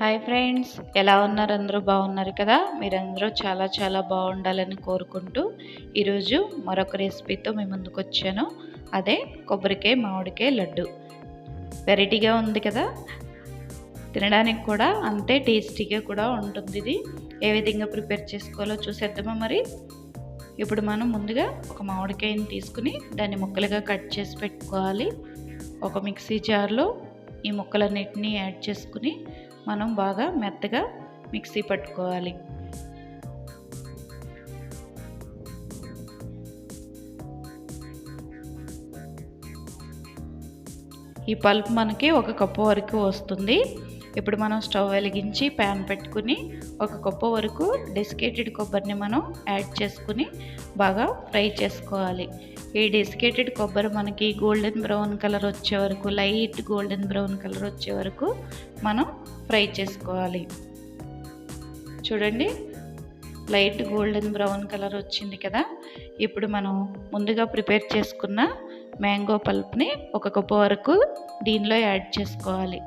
Hi friends ఎలా ఉన్నారు? అందరూ బాగున్నారు కదా? మీరందరూ చాలా చాలా బాగుండాలని కోరుకుంటూ ఈరోజు మరొక రెసిపీతో మీ ముందుకు వచ్చాను. అదే కొబ్బరికాయ మామిడికాయ లడ్డు. వెరైటీగా ఉంది కదా? తినడానికి కూడా అంతే టేస్టీగా కూడా ఉంటుంది ఇది. ఏ విధంగా ప్రిపేర్ చేసుకోవాలో చూసేద్దామా మరి? ఇప్పుడు మనం ముందుగా ఒక మామిడికాయని తీసుకుని దాన్ని ముక్కలుగా కట్ చేసి పెట్టుకోవాలి. ఒక మిక్సీ జార్లో ఈ ముక్కలన్నిటినీ యాడ్ చేసుకుని మనం బాగా మెత్తగా మిక్సీ పట్టుకోవాలి. ఈ పల్ప్ మనకి ఒక కప్పు వరకు వస్తుంది. ఇప్పుడు మనం స్టవ్ వెలిగించి ప్యాన్ పెట్టుకుని ఒక కొప్ప వరకు డెసికేటెడ్ కొబ్బరిని మనం యాడ్ చేసుకుని బాగా ఫ్రై చేసుకోవాలి. ఈ డెసికేటెడ్ కొబ్బరి మనకి గోల్డెన్ బ్రౌన్ కలర్ వచ్చే వరకు లైట్ గోల్డెన్ బ్రౌన్ కలర్ వచ్చే వరకు మనం ఫ్రై చేసుకోవాలి. చూడండి లైట్ గోల్డెన్ బ్రౌన్ కలర్ వచ్చింది కదా? ఇప్పుడు మనం ముందుగా ప్రిపేర్ చేసుకున్న మ్యాంగో పల్ప్ని ఒక కప్పు వరకు దీనిలో యాడ్ చేసుకోవాలి.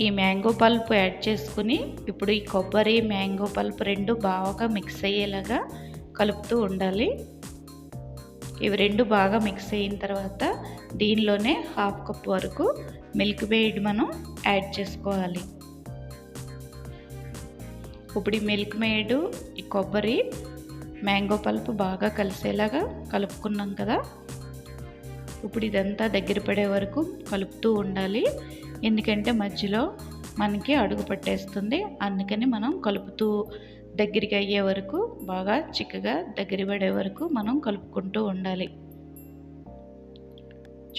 ఈ మ్యాంగో పల్ప్ యాడ్ చేసుకుని ఇప్పుడు ఈ కొబ్బరి మ్యాంగో పల్ప్ రెండు బాగా మిక్స్ అయ్యేలాగా కలుపుతూ ఉండాలి. ఇవి రెండు బాగా మిక్స్ అయిన తర్వాత దీనిలోనే హాఫ్ కప్ వరకు మిల్క్ మేడ్ మనం యాడ్ చేసుకోవాలి. ఇప్పుడు ఈ మిల్క్ మేడ్ ఈ కొబ్బరి మ్యాంగో పల్ప్ బాగా కలిసేలాగా కలుపుకున్నాం కదా. ఇప్పుడు ఇదంతా దగ్గర పడే వరకు కలుపుతూ ఉండాలి. ఎందుకంటే మధ్యలో మనకి అడుగు పట్టేస్తుంది. అందుకని మనం కలుపుతూ దగ్గరికి అయ్యే వరకు బాగా చిక్కగా దగ్గర పడే వరకు మనం కలుపుకుంటూ ఉండాలి.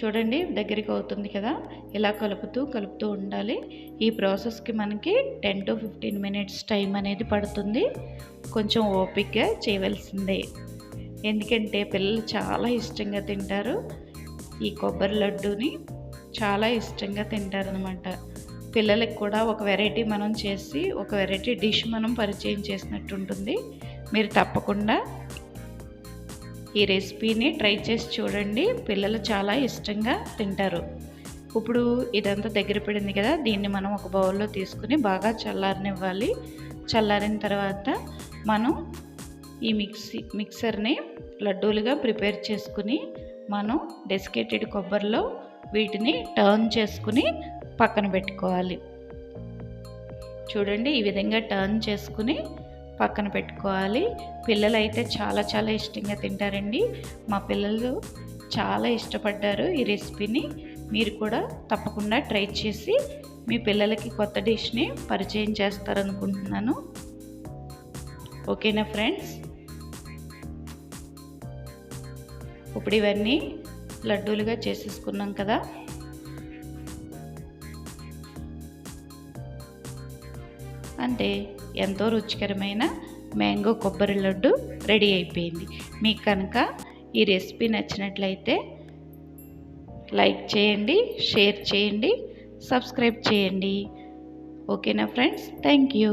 చూడండి దగ్గరికి అవుతుంది కదా? ఇలా కలుపుతూ కలుపుతూ ఉండాలి. ఈ ప్రాసెస్కి మనకి ten to fifteen minutes time అనేది పడుతుంది. కొంచెం ఓపిక్గా చేయవలసిందే. ఎందుకంటే పిల్లలు చాలా ఇష్టంగా తింటారు. ఈ కొబ్బరి లడ్డూని చాలా ఇష్టంగా తింటారనమాట పిల్లలకి కూడా ఒక వెరైటీ మనం చేసి ఒక వెరైటీ డిష్ మనం పరిచయం చేసినట్టు ఉంటుంది మీరు తప్పకుండా ఈ రెసిపీని ట్రై చేసి చూడండి. పిల్లలు చాలా ఇష్టంగా తింటారు. ఇప్పుడు ఇదంతా దగ్గర పడింది కదా దీన్ని మనం ఒక బౌల్లో తీసుకుని బాగా చల్లారనివ్వాలి. చల్లారిన తర్వాత మనం ఈ మిక్సీ మిక్సర్ని లడ్డూలుగా ప్రిపేర్ చేసుకుని మనం డెసికేటెడ్ కొబ్బరిలో వీటిని టర్న్ చేసుకుని పక్కన పెట్టుకోవాలి. చూడండి ఈ విధంగా టర్న్ చేసుకుని పక్కన పెట్టుకోవాలి. పిల్లలు అయితే చాలా చాలా ఇష్టంగా తింటారండి. మా పిల్లలు చాలా ఇష్టపడ్డారు ఈ రెసిపీని మీరు కూడా తప్పకుండా ట్రై చేసి మీ పిల్లలకి కొత్త డిష్ని పరిచయం చేస్తారనుకుంటున్నాను. ఓకేనా ఫ్రెండ్స్ ఇప్పుడు ఇవన్నీ లడ్డూలుగా చేసేసుకున్నాం కదా. అంటే ఎంతో రుచికరమైన మ్యాంగో కొబ్బరి లడ్డు రెడీ అయిపోయింది. మీకు కనుక ఈ రెసిపీ నచ్చినట్లయితే లైక్ చేయండి షేర్ చేయండి సబ్స్క్రైబ్ చేయండి. ఓకేనా ఫ్రెండ్స్? Thank you.